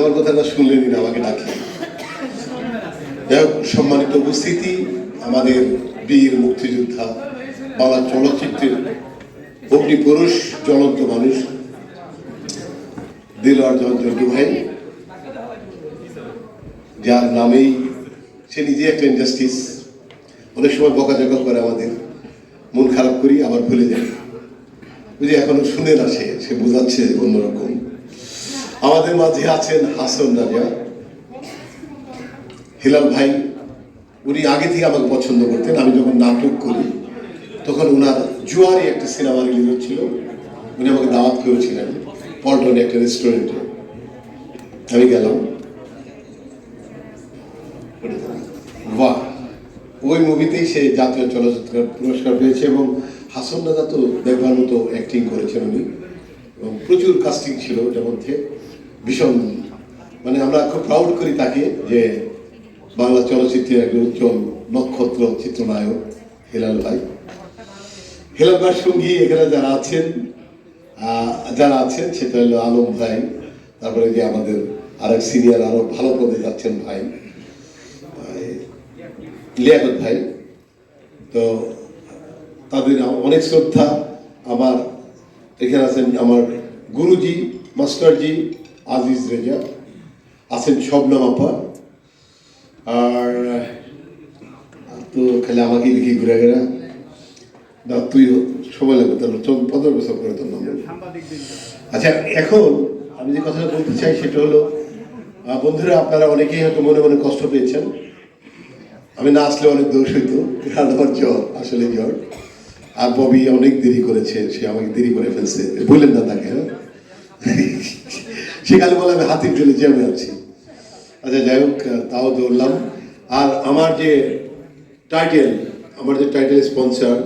আমার কথাটা শুনলেনই না আমাকে ডাকলেন যাই সম্মানিত উপস্থিতি, আমাদের বীর মুক্তিযোদ্ধা বাংলা চলচ্চিত্রের অগ্নিপুরুষ জ্বলন্ত মানুষ দিল অর্জন জন্টু ভাই, যার নামেই সে নিজে একটা ইন্ডাস্ট্রিজ অনেক সময় বকাঝকা করে আমাদের। মন খারাপ করি, আবার ভুলে যাই। বুঝি এখনও শুনে না সে সে বোঝাচ্ছে অন্যরকম। আমাদের মাঝে আছেন হাসন রাজা হিলাল ভাই, উনি আগে থেকে আমাকে পছন্দ করতেন। আমি যখন নাটক করি, তখন ওনার জুয়ারি একটা সিনেমা রিলিজ হচ্ছিল। উনি আমাকে দাওয়াত করেছিলেন পল্টনে একটা রেস্টুরেন্টে। আমি গেলাম। বাহ, ওই মুভিতেই সে জাতীয় চলচ্চিত্র পুরস্কার পেয়েছে এবং হাসন রাজা তো দেখবার মতো অ্যাক্টিং করেছেন উনি। এবং প্রচুর কাস্টিং ছিল ওটার মধ্যে। ভীষণ মানে আমরা খুব প্রাউড করি তাকে যে বাংলা চলচ্চিত্রের একজন উজ্জ্বল নক্ষত্র চিত্রনায়ক হেলাল ভাই। হেলাল ভাইয়ের সঙ্গী এখানে যারা আছেন যারা আছেন, সেটা হলো আলম ভাই, তারপরে যে আমাদের আরেক সিনিয়র আরও ভালো পদে যাচ্ছেন ভাই, লিয়াকত ভাই। তো তাদের অনেক শ্রদ্ধা। আমার এখানে আছেন আমার গুরুজি, মাস্টারজি আজিজ রেজা। আছেন শবনম আপা। আর তো খালি আমাকে দেখি ঘুরে ঘুরে। না, তুই সময় লাগবে, তাহলে চোখ পনেরো বছর করে তোর নাম আচ্ছা এখন আমি যে কথাটা বলতে চাই সেটা হলো বন্ধুরা, আপনারা অনেকেই হয়তো মনে মনে কষ্ট পেয়েছেন। আমি না আসলে অনেক দোষ হইতো জ্বর, আসলে জ্বর। আর ববি অনেক দেরি করেছে, সে আমাকে দেরি করে ফেলছে। বললেন না তাকে হ্যাঁ? সেখানে বলে, আমি হাতির ঢেলে জমে আছি। আচ্ছা যাই হোক, তাও দৌড়লাম আর আমার যে টাইটেল আমার যে টাইটেল স্পন্সর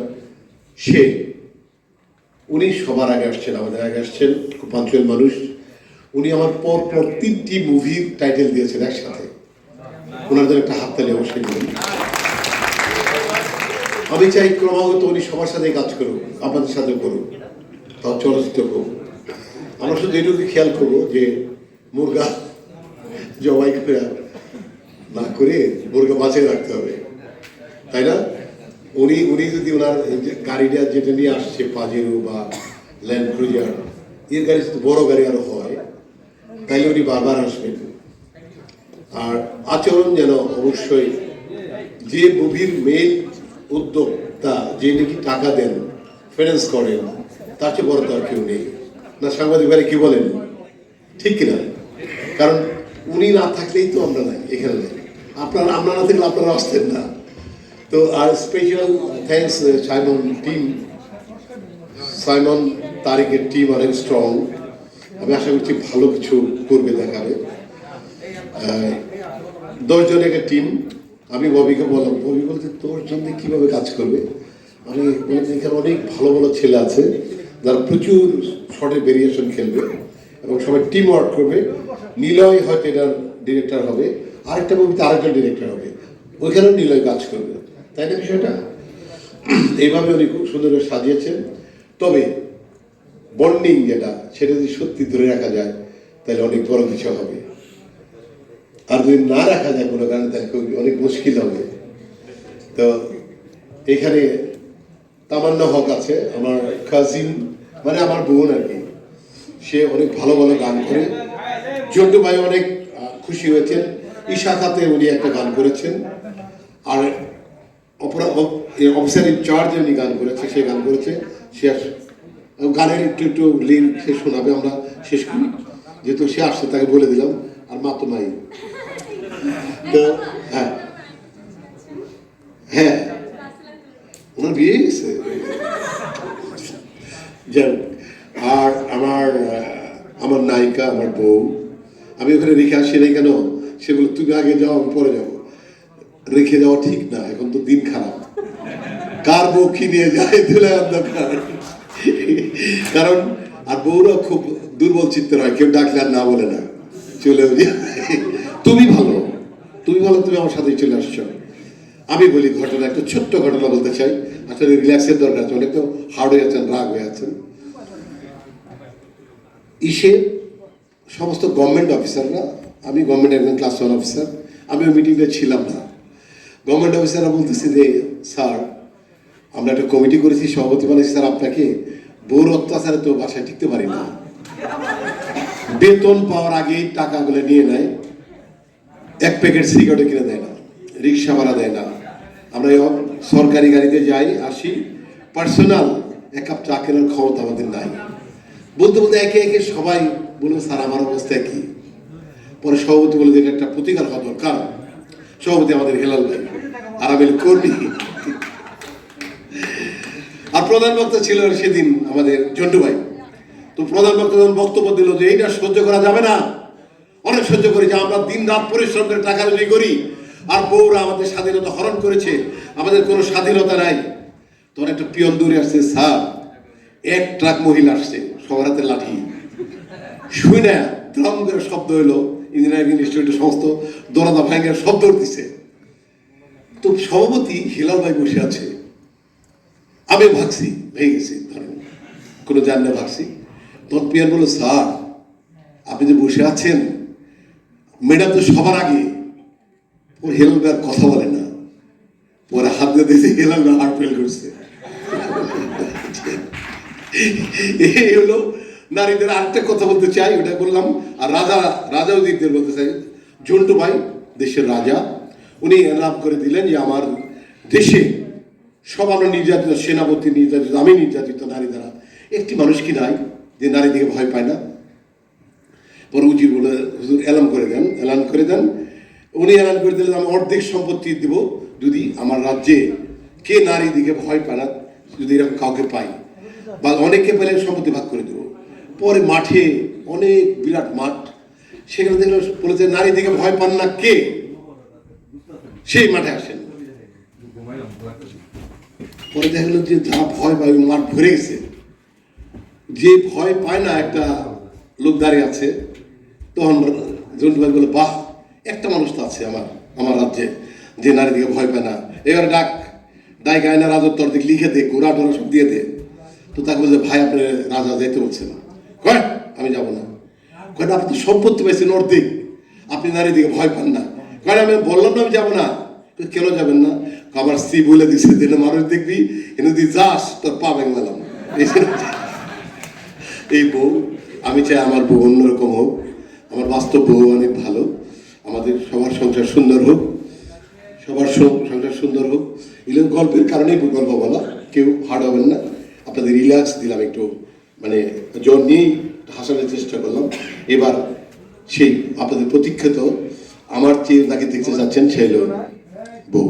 সে, উনি সবার আগে আসছেন, আমাদের আগে আসছেন, খুব পাঞ্চুয়াল মানুষ। উনি আমার পর পর তিনটি মুভির টাইটেল দিয়েছেন একসাথে। ওনাদের একটা হাততালি অবশ্যই আমি চাই ক্রমাগত উনি সবার সাথে কাজ করুক, আপনাদের সাথে করুক তাও চলচ্চিত্র করুক আমরা শুধু এটুকু খেয়াল করব যে মুরগা জবাই করে না করে মুরগা বাঁচিয়ে রাখতে হবে। তাই না? উনি উনি যদি ওনার গাড়িটা যেটা নিয়ে আসছে পাজেরো বা ল্যান্ড ক্রুজার এর গাড়ি যদি বড় গাড়ি আরও হয়, তাইলে উনি বারবার আসবেন। আর আচরণ যেন অবশ্যই যে মুভির মেইন উদ্যোক্তা যে নাকি টাকা দেন ফাইন্যান্স করেন, তার চেয়ে বড় আর কেউ নেই। না, সাংবাদিক ভাই কি বলেন? ঠিক কিনা? কারণ উনি না থাকলেই তো আমরা নাই, এখানে নাই। আপনারা, আমরা না থাকলে আপনারা আসতেন না। তো আর special thanks Simon team Simon তারিকের team অনেক স্ট্রং আমি আশা করছি ভালো কিছু করবে দেখাবে। দশজনের একটা টিম আমি ববিকে বললাম, ববি বলতে তোর জন্য কীভাবে কাজ করবে? আমি এখানে অনেক ভালো ভালো ছেলে আছে, যারা প্রচুর শর্টে ভেরিয়েশন খেলবে এবং সবাই টিম ওয়ার্ক করবে। নিলয় হয়তো এটার ডিরেক্টর হবে, আরেকটা মুভিতে আরেকজন ডিরেক্টর হবে। ওইখানেও নিলয় কাজ করবে। তাই না বিষয়টা? এইভাবে উনি খুব সুন্দর সাজিয়েছেন। তবে বন্ডিং যেটা, সেটা যদি সত্যি ধরে রাখা যায়, তাহলে অনেক বড় কিছু হবে। আর যদি না রাখা যায় কোনো কারণে, তাহলে খুব অনেক মুশকিল হবে। তো এখানে তামান্না হক আছে, আমার কাজিন মানে আমার বোন আর কি। সে অনেক ভালো ভালো গান করে। জন্টু ভাই অনেক খুশি হয়েছেন। ঈশা খাতে উনি একটা গান করেছেন। আর অপরা অফিসার ইনচার্জে উনি গান করেছে, সে গান করেছে। সে গানের একটু একটু লিঙ্ক সে শোনাবে, আমরা শেষ করি। যেহেতু সে আসছে, তাকে বলে দিলাম। আর মা তো নাই তো হ্যাঁ। হ্যাঁ। বিয়ে গেছে যাই আর আমার আমার নায়িকা, আমার বউ, আমি ওখানে রেখে আসি নাই কেন? সেগুলো তুমি আগে যাও, আমি পরে যাব। রেখে যাওয়া ঠিক না, এখন তো দিন খারাপ। কার বউ কি নিয়ে যায়, দিলে অন্ধকার কারণ, আর বউরা খুব দুর্বল চিত্তের হয় কেউ ডাকলে আর না বলে না। চলে। তুমি ভালো। তুমি ভালো তুমি আমার সাথেই চলে আসছো। আমি বলি ঘটনা, একটা ছোট্ট ঘটনা বলতে চাই। আসলে রিল্যাক্সের দরকার আছে তো হার্ড হয়ে আছেন, রাগ হয়ে আছেন। ইসে, সমস্ত গভর্নমেন্ট অফিসাররা আমি গভর্নমেন্ট একজন ক্লাস ওয়ান অফিসার আমি ওই মিটিংটা ছিলাম না। গভর্নমেন্ট অফিসাররা বলতেছে যে, স্যার, আমরা একটা কমিটি করেছি, সভাপতি বানিয়েছি স্যার, আপনাকে বউর অত্যাচারে তো বাসায় টিকতে পারি না। বেতন পাওয়ার আগেই টাকাগুলো নিয়ে নেয়। এক প্যাকেট সিগারেট কিনে দেয় না, রিক্সা ভাড়া দেয় না। আমরা সরকারি গাড়িতে যাই, আসি। পার্সোনাল এক কাপ চা কেনার ক্ষমতা আমাদের নাই। বলতে বলতে একে একে সবাই বলল স্যার, আমার অবস্থা কি? পরে সভাপতি বলে এটা একটা প্রতিকার হওয়া দরকার। সভাপতি আমাদের হেলাল ভাই আর আমি কর্মী। আর প্রধান বক্তা ছিল সেদিন আমাদের জন্টু ভাই। তো প্রধান বক্তা যখন বক্তব্য দিল যে, এইটা সহ্য করা যাবে না। অনেক সহ্য করি যে আমরা দিন রাত পরিশ্রম করে টাকা রুজি করি, আর বউরা আমাদের স্বাধীনতা হরণ করেছে, আমাদের কোনো স্বাধীনতা নাই। তখন একটা পিয়ন দূরে আসছে, স্যার, এক ট্রাক মহিলা আসছে, সবার হাতে লাঠি। শুই না দ্রম করে শব্দ হইল, ইঞ্জিনিয়ারিং ইনস্টিটিউটের সমস্ত দরজা ভাঙে শব্দ দিছে তো সভাপতি হিলাল ভাই বসে আছে। আমি ভাগছি ভেঙে গেছি, ধরেন। কোনো জান না ভাগছি? তখন পিয়ান বলল, স্যার, আপনি যে বসে আছেন ম্যাডাম তো সবার আগে ওর হেলাল আর কথা বলে না। পরে হাত দিয়ে দিয়েছে হার্ট ফেল করছে। এই হলো নারীদের আরেকটা কথা বলতে চাই, ওটা বললাম। আর রাজা রাজা উদিতদের বলতে চাই। ঝন্টু ভাই, দেশের রাজা, উনি এলাপ করে দিলেন যে আমার দেশে সবারও নির্যাতিত, সেনাপতি নির্যাতিত, আমি নির্যাতিত নারী দ্বারা। একটি মানুষ কি নাই যে নারী দিকে ভয় পায় না? উজির বলে হুজুর এলান করে দেন, এলান করে দেন। উনি এলান করে দিলেন আমি অর্ধেক সম্পত্তি দিব, যদি আমার রাজ্যে কে নারী দিকে ভয় পায় না যদি এরকম কাউকে পাই, বা অনেককে পেলে সম্পত্তি ভাগ করে দেবো। পরে মাঠে অনেক বিরাট মাঠ, সেখানে দেখল বলেছে নারী দিকে ভয় পান না কে? সেই মাঠে আসেন। পরে দেখা গেলো যে যা ভয় পায় মাঠ ভরে গেছে। যে ভয় পায় না একটা লোক দাঁড়িয়ে আছে তখন জন্টু ভাই বলে বাহ, একটা মানুষ তো আছে আমার আমার রাজ্যে, যে নারী দিকে ভয় পায় না। এবার ডাক ডাই গায়না রাজত্ব অর্ধেক লিখে দে গোড়া টোরা সব দিয়ে দে। তো তাকে বলছে, ভাই, আপনি রাজা যেতে বলছেন কয়, আমি যাব না। কয় আপনি তো সম্পত্তি পাইছেন অর্ধেক, আপনি নারী দিকে ভয় পান না। কয়, আমি বললাম না আমি যাব না। কেন যাবেন না? আমার স্ত্রী বলে দিছে দিলে মানুষ দেখবি যদি যাস, তোর পা ভেঙে গেলাম এই বউ, আমি চাই আমার বউ অন্যরকম হোক। আমার বাস্তব অনেক ভালো। আমাদের সবার সংসার সুন্দর হোক, সবার সংসার সুন্দর হোক। এগুলো গল্পের কারণেই গল্প বলা, কেউ হার্ড হবেন না। আপনাদের রিল্যাক্স দিলাম একটু মানে জ্বর নিয়েই হাসানোর চেষ্টা করলাম। এবার সেই, আপনাদের প্রতীক্ষিত, আমার চেয়ে যাকে দেখতে চাচ্ছেন সে হলো বউ।